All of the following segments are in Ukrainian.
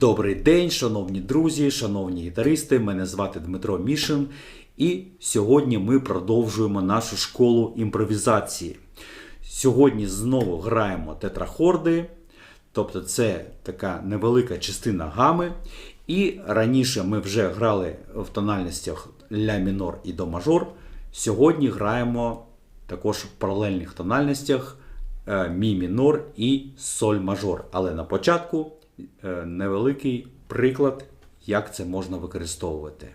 Добрий день, шановні друзі, шановні гітаристи. Мене звати Дмитро Мішин, і сьогодні ми продовжуємо нашу школу імпровізації. Сьогодні знову граємо тетрахорди, тобто це така невелика частина гами. І раніше ми вже грали в тональностях ля мінор і до мажор. Сьогодні граємо також в паралельних тональностях е, мі мінор і соль мажор. Але на початку невеликий приклад, як це можна використовувати.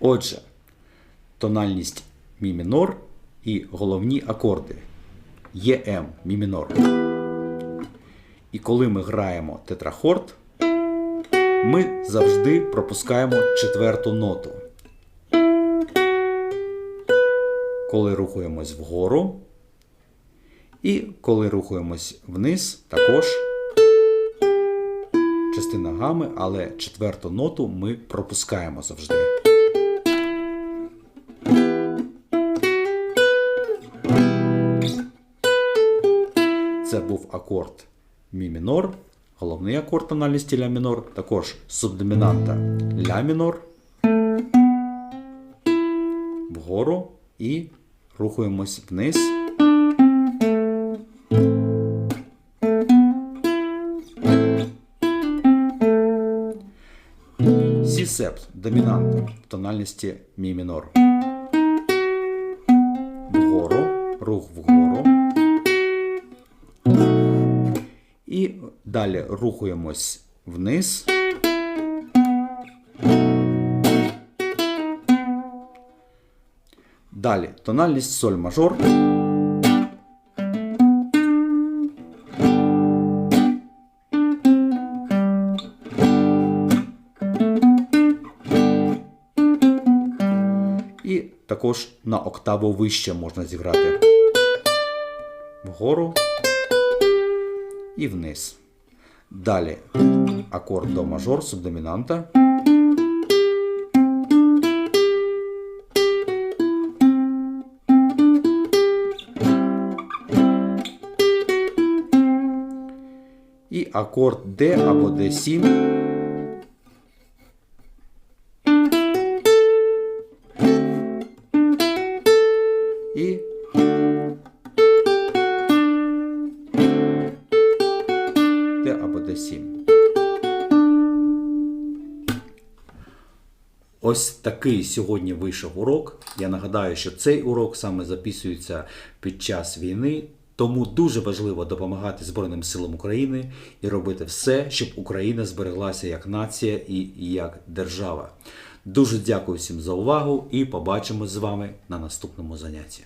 Отже, тональність мі мінор і головні акорди ЄМ мі мінор. І коли ми граємо тетрахорд, ми завжди пропускаємо четверту ноту. Коли рухаємось вгору, і коли рухаємось вниз, також частина гами, але четверту ноту ми пропускаємо завжди. Це був акорд мі мінор, головний акорд тональності ля мінор, також субдомінанта ля мінор. Вгору і рухаємось вниз. Сі септ домінанта в тональності мі мінор. Вгору, рух вгору. І далі рухаємось вниз. Далі тональність соль мажор. І також на октаву вище можна зіграти. Вгору і вниз. Далі акорд до мажор субдомінанта. І акорд Д або Д7. І Д або Д7. Ось такий сьогодні вийшов урок. Я нагадаю, що цей урок саме записується під час війни, тому дуже важливо допомагати Збройним силам України і робити все, щоб Україна збереглася як нація і як держава. Дуже дякую всім за увагу і побачимось з вами на наступному занятті.